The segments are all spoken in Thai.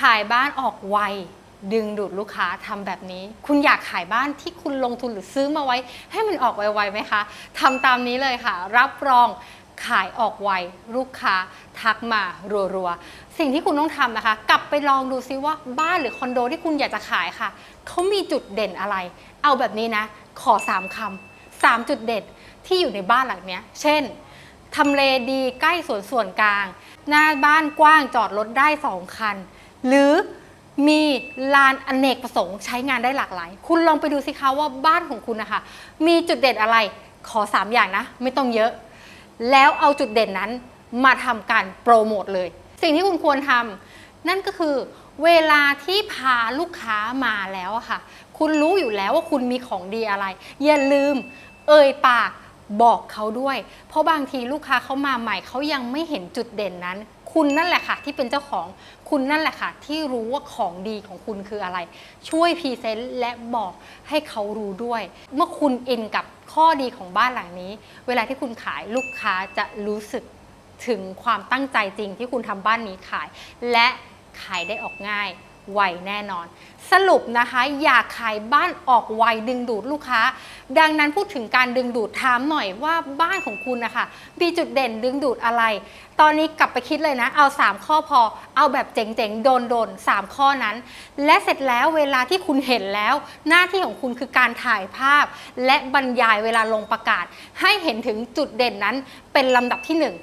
ขายบ้านออกไวดึงดูดลูกค้าทำแบบนี้ คุณอยากขายบ้านที่คุณลงทุนหรือซื้อมาไว้ ให้มันออกไวๆไหมคะทำตามนี้เลยค่ะ รับรองขายออกไวลูกค้าทักมารัวๆ สิ่งที่คุณต้องทำนะคะ กลับไปลองดูซิว่าบ้านหรือคอนโดที่คุณอยากจะขายค่ะ เขามีจุดเด่นอะไร เอาแบบนี้นะ ขอ 3คำสามจุดเด่นที่อยู่ในบ้านหลังนี้เช่นทำเลดีใกล้สวนส่วนกลาง หน้าบ้านกว้างจอดรถได้ 2 คัน หรือมีลานอเนกประสงค์ใช้งานได้หลากหลาย คุณลองไปดูสิคะว่าบ้านของคุณนะคะ มีจุดเด่นอะไรขอ 3 อย่างนะ ไม่ต้องเยอะ แล้วเอาจุดเด่นนั้นมาทำการโปรโมทเลย สิ่งที่คุณควรทำนั่นก็คือเวลาที่พาลูกค้ามาแล้วค่ะ คุณรู้อยู่แล้วว่าคุณมีของดีอะไร อย่าลืมเอ่ยปากบอกเขาด้วย เพราะบางทีลูกค้าเขามาใหม่เขายังไม่เห็นจุดเด่นนั้น คุณนั่นแหละค่ะ ที่เป็นเจ้าของคุณนั่นแหละค่ะ ที่รู้ว่าของดีของคุณคืออะไร ช่วยพรีเซนต์และบอกให้เขารู้ด้วย เมื่อคุณอินกับข้อดีของบ้านหลังนี้ เวลาที่คุณขายลูกค้าจะรู้สึกถึงความตั้งใจจริงที่คุณทำบ้านนี้ขาย และขายได้ออกง่าย ไวแน่นอน สรุปนะคะอยากขายบ้านออกไวดึงดูดลูกค้า ดังนั้นพูดถึงการดึงดูดถามหน่อยว่าบ้านของคุณนะคะมีจุดเด่นดึงดูดอะไร ตอนนี้กลับไปคิดเลยนะ เอา 3 ข้อพอ เอาแบบเจ๋งๆ โดนโดนๆ3ข้อนั้น และเสร็จแล้วเวลาที่คุณเห็นแล้ว หน้าที่ของคุณคือการถ่ายภาพ และบรรยายเวลาลงประกาศ ให้เห็นถึงจุดเด่นนั้นเป็นลำดับที่หนึ่ง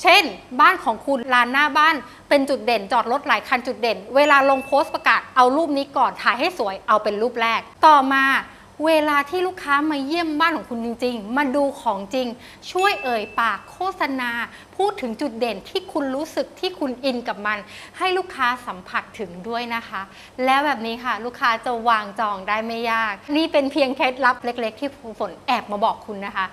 เช่น บ้านของคุณลานหน้าบ้านเป็นจุดเด่นจอดรถหลายคันจุดเด่น เวลาลงโพสต์ประกาศเอารูปนี้ก่อนถ่ายให้สวยเอาเป็นรูปแรก ต่อมาเวลาที่ลูกค้ามาเยี่ยมบ้านของคุณจริง ๆ มาดูของจริง ช่วยเอ่ยปากโฆษณา พูดถึงจุดเด่นที่คุณรู้สึกที่คุณอินกับมัน ให้ลูกค้าสัมผัสถึงด้วยนะคะ แล้วแบบนี้ค่ะ ลูกค้าจะวางจองได้ไม่ยาก นี่เป็นเพียงเคล็ดลับเล็ก ๆ ที่ฝนแอบมาบอกคุณนะคะ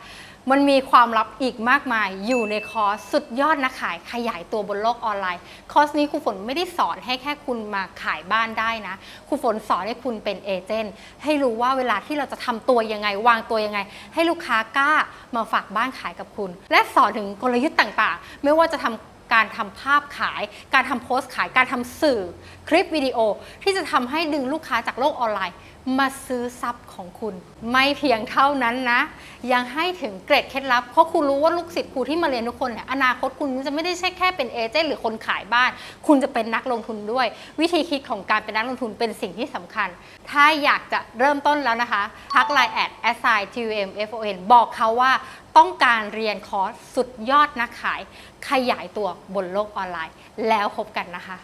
มันมีความลับอีกมากมายอยู่ในคอร์สสุดยอดนักขายขยายตัวบนโลกออนไลน์ คอร์สนี้ครูฝนไม่ได้สอนให้แค่คุณมาขายบ้านได้นะครูฝนสอนให้คุณเป็นเอเจนต์ให้รู้ว่าเวลาที่เราจะทำตัวยังไง วางตัวยังไง ให้ลูกค้ากล้ามาฝากบ้านขายกับคุณ และสอนถึงกลยุทธ์ต่างๆ ไม่ว่าจะทำ การทำภาพขาย การทำโพสต์ขาย การทำสื่อคลิปวิดีโอ ที่จะทำให้ดึงลูกค้าจากโลกออนไลน์ มาซื้อซับของคุณ ไม่เพียงเท่านั้นนะ ยังให้ถึงเกร็ดเคล็ดลับ เพราะครูรู้ว่าลูกศิษย์ครูที่มาเรียนทุกคนเนี่ยอนาคตคุณจะไม่ได้ใช่แค่เป็นเอเจนต์หรือคนขายบ้าน คุณจะเป็นนักลงทุนด้วย วิธีคิดของการเป็นนักลงทุนเป็นสิ่งที่สำคัญ ถ้าอยากจะเริ่มต้นแล้วนะคะทักไลน์แอด assign tum fon บอกเขาว่า ต้องการเรียนคอร์สสุดยอดนักขาย ขยายตัวบนโลกออนไลน์ แล้วพบกันนะคะ